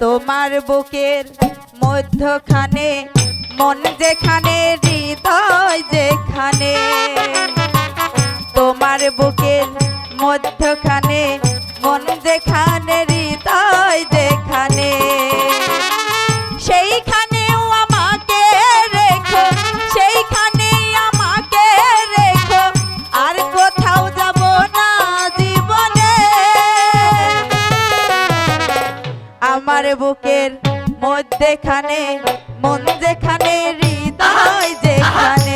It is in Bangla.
তোমার বুকের মধ্যখানে মন যেখানে হৃদয় যেখানে তোমার বুকের মধ্যখানে আমার বুকের মধ্যেখানে মন যেখানে হৃদয় যেখানে।